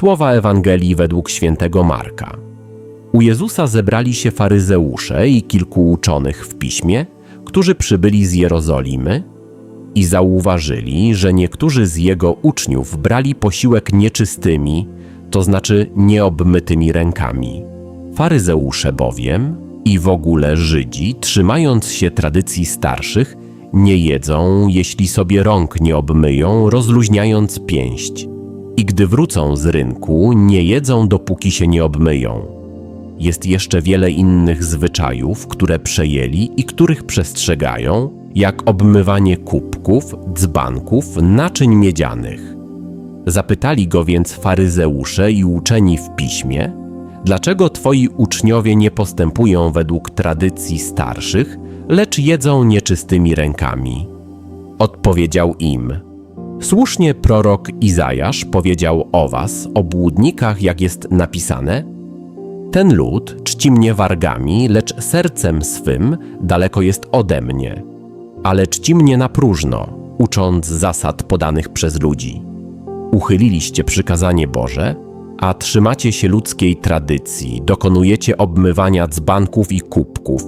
Słowa Ewangelii według świętego Marka. U Jezusa zebrali się faryzeusze i kilku uczonych w piśmie, którzy przybyli z Jerozolimy i zauważyli, że niektórzy z jego uczniów brali posiłek nieczystymi, to znaczy nieobmytymi rękami. Faryzeusze bowiem i w ogóle Żydzi, trzymając się tradycji starszych, nie jedzą, jeśli sobie rąk nie obmyją, rozluźniając pięść. I gdy wrócą z rynku, nie jedzą, dopóki się nie obmyją. Jest jeszcze wiele innych zwyczajów, które przejęli i których przestrzegają, jak obmywanie kubków, dzbanków, naczyń miedzianych. Zapytali go więc faryzeusze i uczeni w piśmie, dlaczego twoi uczniowie nie postępują według tradycji starszych, lecz jedzą nieczystymi rękami. Odpowiedział im: Słusznie prorok Izajasz powiedział o was, obłudnikach, jak jest napisane: Ten lud czci mnie wargami, lecz sercem swym daleko jest ode mnie, ale czci mnie na próżno, ucząc zasad podanych przez ludzi. Uchyliliście przykazanie Boże, a trzymacie się ludzkiej tradycji, dokonujecie obmywania dzbanków i kubków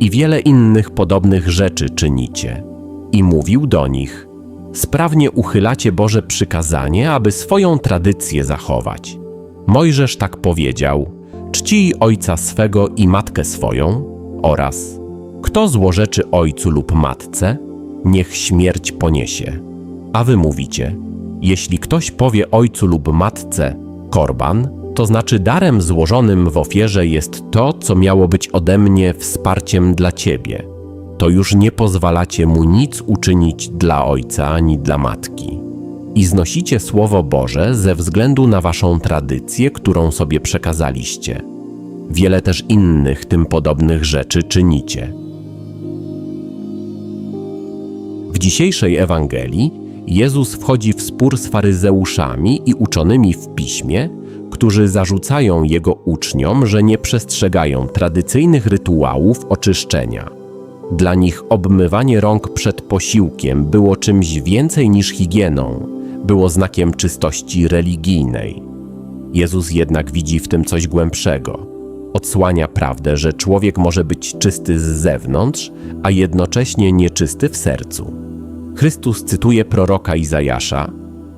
i wiele innych podobnych rzeczy czynicie. I mówił do nich: Sprawnie uchylacie Boże przykazanie, aby swoją tradycję zachować. Mojżesz tak powiedział: Czcij ojca swego i matkę swoją, oraz kto złorzeczy ojcu lub matce, niech śmierć poniesie. A wy mówicie: Jeśli ktoś powie ojcu lub matce korban, to znaczy darem złożonym w ofierze jest to, co miało być ode mnie wsparciem dla ciebie. To już nie pozwalacie mu nic uczynić dla ojca ani dla matki. I znosicie Słowo Boże ze względu na waszą tradycję, którą sobie przekazaliście. Wiele też innych tym podobnych rzeczy czynicie. W dzisiejszej Ewangelii Jezus wchodzi w spór z faryzeuszami i uczonymi w piśmie, którzy zarzucają jego uczniom, że nie przestrzegają tradycyjnych rytuałów oczyszczenia. Dla nich obmywanie rąk przed posiłkiem było czymś więcej niż higieną, było znakiem czystości religijnej. Jezus jednak widzi w tym coś głębszego. Odsłania prawdę, że człowiek może być czysty z zewnątrz, a jednocześnie nieczysty w sercu. Chrystus cytuje proroka Izajasza: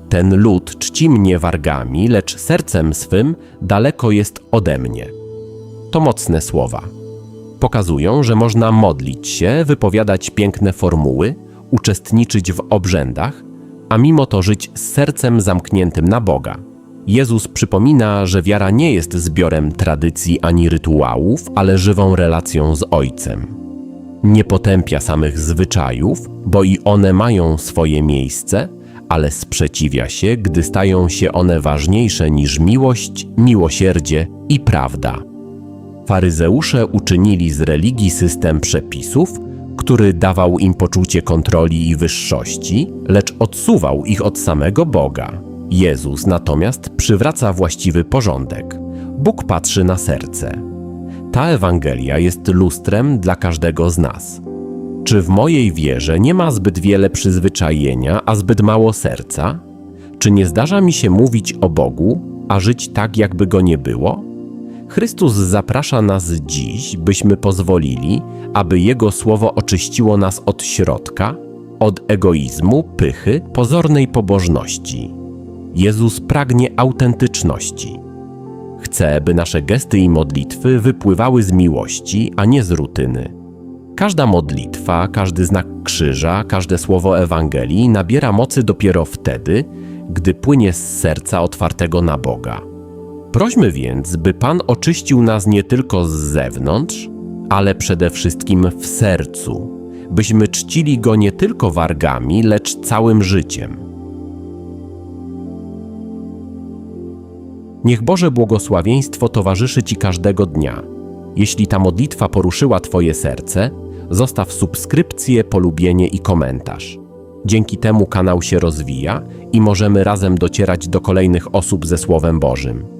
Ten lud czci mnie wargami, lecz sercem swym daleko jest ode mnie. To mocne słowa. Pokazują, że można modlić się, wypowiadać piękne formuły, uczestniczyć w obrzędach, a mimo to żyć z sercem zamkniętym na Boga. Jezus przypomina, że wiara nie jest zbiorem tradycji ani rytuałów, ale żywą relacją z Ojcem nie potępia samych zwyczajów, bo i one mają swoje miejsce, ale sprzeciwia się, gdy stają się one ważniejsze niż miłość, miłosierdzie i prawda. Faryzeusze uczynili z religii system przepisów, który dawał im poczucie kontroli i wyższości, lecz odsuwał ich od samego Boga. Jezus natomiast przywraca właściwy porządek. Bóg patrzy na serce. Ta Ewangelia jest lustrem dla każdego z nas. Czy w mojej wierze nie ma zbyt wiele przyzwyczajenia, a zbyt mało serca? Czy nie zdarza mi się mówić o Bogu, a żyć tak, jakby go nie było? Chrystus zaprasza nas dziś, byśmy pozwolili, aby Jego słowo oczyściło nas od środka, od egoizmu, pychy, pozornej pobożności. Jezus pragnie autentyczności. Chce, by nasze gesty i modlitwy wypływały z miłości, a nie z rutyny. Każda modlitwa, każdy znak krzyża, każde słowo Ewangelii nabiera mocy dopiero wtedy, gdy płynie z serca otwartego na Boga. Prośmy więc, by Pan oczyścił nas nie tylko z zewnątrz, ale przede wszystkim w sercu, byśmy czcili Go nie tylko wargami, lecz całym życiem. Niech Boże błogosławieństwo towarzyszy Ci każdego dnia. Jeśli ta modlitwa poruszyła Twoje serce, zostaw subskrypcję, polubienie i komentarz. Dzięki temu kanał się rozwija i możemy razem docierać do kolejnych osób ze Słowem Bożym.